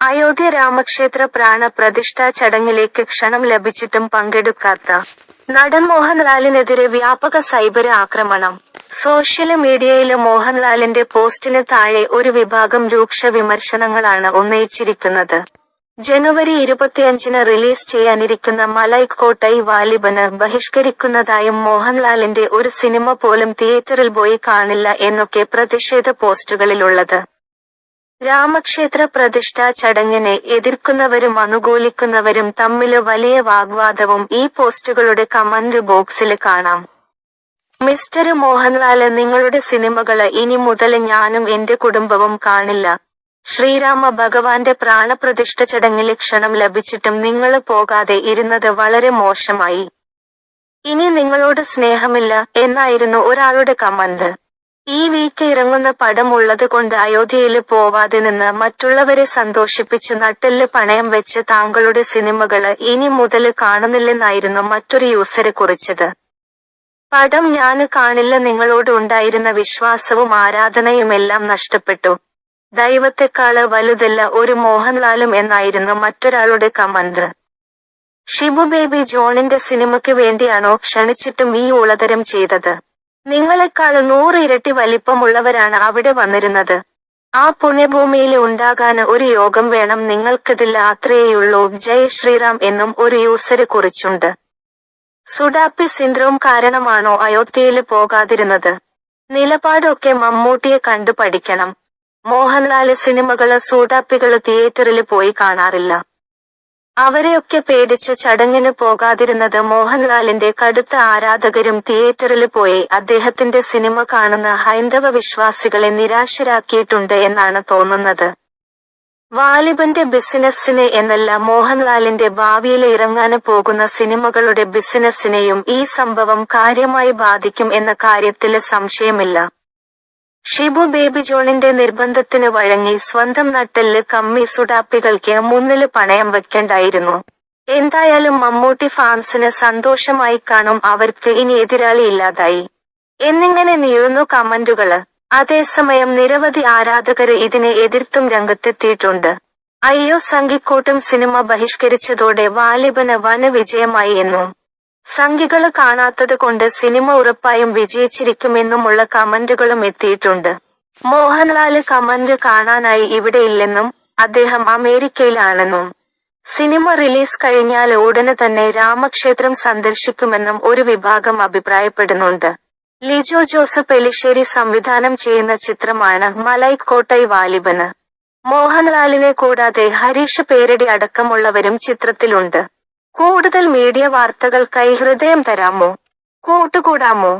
അയോധ്യ രാമക്ഷേത്ര പ്രാണ പ്രതിഷ്ഠാ ചടങ്ങിലേക്ക് ക്ഷണം ലഭിച്ചിട്ടും പങ്കെടുക്കാത്ത നടൻ മോഹൻലാലിനെതിരെ വ്യാപക സൈബർ ആക്രമണം. സോഷ്യൽ മീഡിയയിലെ മോഹൻലാലിന്റെ പോസ്റ്റിന് താഴെ ഒരു വിഭാഗം രൂക്ഷ വിമർശനങ്ങളാണ് ഉന്നയിച്ചിരിക്കുന്നത്. ജനുവരി ഇരുപത്തിയഞ്ചിന് റിലീസ് ചെയ്യാനിരിക്കുന്ന മലൈ കോട്ടൈ വാലിബന് ബഹിഷ്കരിക്കുന്നതായും മോഹൻലാലിന്റെ ഒരു സിനിമ പോലും തിയേറ്ററിൽ പോയി കാണില്ല എന്നൊക്കെ പ്രതിഷേധ പോസ്റ്റുകളിലുള്ളത്. രാമക്ഷേത്ര പ്രതിഷ്ഠാ ചടങ്ങിനെ എതിർക്കുന്നവരും അനുകൂലിക്കുന്നവരും തമ്മിൽ വലിയ വാഗ്വാദവും ഈ പോസ്റ്റുകളുടെ കമന്റ് ബോക്സിൽ കാണാം. മിസ്റ്റർ മോഹൻലാൽ നിങ്ങളുടെ സിനിമകൾ ഇനി മുതൽ ഞാനും എന്റെ കുടുംബവും കാണില്ല. ശ്രീരാമ ഭഗവാന്റെ പ്രാണപ്രതിഷ്ഠ ചടങ്ങിൽ ക്ഷണം ലഭിച്ചിട്ടും നിങ്ങൾ പോകാതെ ഇരുന്നത് വളരെ മോശമായി. ഇനി നിങ്ങളോട് സ്നേഹമില്ല എന്നായിരുന്നു ഒരാളുടെ കമന്റ്. ഈ വീക്ക് ഇറങ്ങുന്ന പടം ഉള്ളത് കൊണ്ട് അയോധ്യയിൽ പോവാതെ നിന്ന് മറ്റുള്ളവരെ സന്തോഷിപ്പിച്ച് നട്ടെല്ല് പണയം വെച്ച് താങ്കളുടെ സിനിമകൾ ഇനി മുതൽ കാണുന്നില്ലെന്നായിരുന്നു മറ്റൊരു യൂസര് കുറിച്ചത്. പടം ഞാൻ കാണില്ല നിങ്ങളോട് ഉണ്ടായിരുന്ന വിശ്വാസവും ആരാധനയും എല്ലാം നഷ്ടപ്പെട്ടു. ദൈവത്തെക്കാൾ വലുതല്ല ഒരു മോഹൻലാലും എന്നായിരുന്നു മറ്റൊരാളുടെ കമന്റ്. ഷിബു ബേബി ജോണിന്റെ സിനിമയ്ക്ക് വേണ്ടിയാണോ ക്ഷണിച്ചിട്ടും ഈ ഉളതരം ചെയ്തത്? നിങ്ങളെക്കാൾ നൂറ് ഇരട്ടി വലിപ്പമുള്ളവരാണ് അവിടെ വന്നിരുന്നത്. ആ പുണ്യഭൂമിയിൽ ഉണ്ടാകാൻ ഒരു യോഗം വേണം. നിങ്ങൾക്കിതില്ല അത്രയേയുള്ളൂ. ജയ് ശ്രീറാം എന്നും ഒരു യൂസര് കുറിച്ചുണ്ട്. സുഡാപ്പി സിൻഡ്രോം കാരണമാണോ അയോധ്യയിൽ പോകാതിരുന്നത്? നിലപാടൊക്കെ മമ്മൂട്ടിയെ കണ്ടു പഠിക്കണം മോഹൻലാൽ സിനിമകൾ സൂഡാപ്പികൾ തിയേറ്ററിൽ പോയി കാണാറില്ല. അവരെയൊക്കെ പേടിച്ച് ചടങ്ങിന് പോകാതിരുന്നത് മോഹൻലാലിന്റെ കടുത്ത ആരാധകരും തിയേറ്ററിൽ പോയി അദ്ദേഹത്തിന്റെ സിനിമ കാണുന്ന ഹൈന്ദവ വിശ്വാസികളെ നിരാശരാക്കിയിട്ടുണ്ട് എന്നാണ് തോന്നുന്നത്. വാലിബന്റെ ബിസിനസ്സിനെ എന്നല്ല മോഹൻലാലിന്റെ ഭാവിയിൽ ഇറങ്ങാന് പോകുന്ന സിനിമകളുടെ ബിസിനസ്സിനെയും ഈ സംഭവം കാര്യമായി ബാധിക്കും എന്ന കാര്യത്തിൽ സംശയമില്ല. ഷിബു ബേബി ജോണിന്റെ നിർബന്ധത്തിന് വഴങ്ങി സ്വന്തം നട്ടെല്ല് കമ്മി സുഡാപ്പികൾക്ക് മുന്നിൽ പണയം വെക്കണ്ടായിരുന്നു. എന്തായാലും മമ്മൂട്ടി ഫാൻസിന് സന്തോഷമായി കാണും അവർക്ക് ഇനി എതിരാളി ഇല്ലാതായി. എന്നിങ്ങനെ നീളുന്നു കമന്റുകൾ. അതേസമയം നിരവധി ആരാധകര് ഇതിനെ എതിർത്തും രംഗത്തെത്തിയിട്ടുണ്ട്. അയ്യോ സംഘിക്കൂട്ടം സിനിമ ബഹിഷ്കരിച്ചതോടെ വാലിബന് വന വിജയമായി എന്നും. സംഖ്യകൾ കാണാത്തത് കൊണ്ട് സിനിമ ഉറപ്പായും വിജയിച്ചിരിക്കുമെന്നുമുള്ള കമന്റുകളും എത്തിയിട്ടുണ്ട്. മോഹൻലാൽ കമന്റ് കാണാനായി ഇവിടെ ഇല്ലെന്നും അദ്ദേഹം അമേരിക്കയിലാണെന്നും. സിനിമ റിലീസ് കഴിഞ്ഞാൽ ഉടനെ തന്നെ രാമക്ഷേത്രം സന്ദർശിക്കുമെന്നും ഒരു വിഭാഗം അഭിപ്രായപ്പെടുന്നുണ്ട്. ലിജോ ജോസഫ് എലിശ്ശേരി സംവിധാനം ചെയ്യുന്ന ചിത്രമാണ് മലൈക്കോട്ടൈ വാലിബന്. മോഹൻലാലിനെ കൂടാതെ ഹരീഷ് പേരടി അടക്കമുള്ളവരും ചിത്രത്തിലുണ്ട്. കൂടുതൽ മീഡിയ വാർത്തകൾക്കായി ഹൃദയം തരാമോ? കൂട്ടുകൂടാമോ?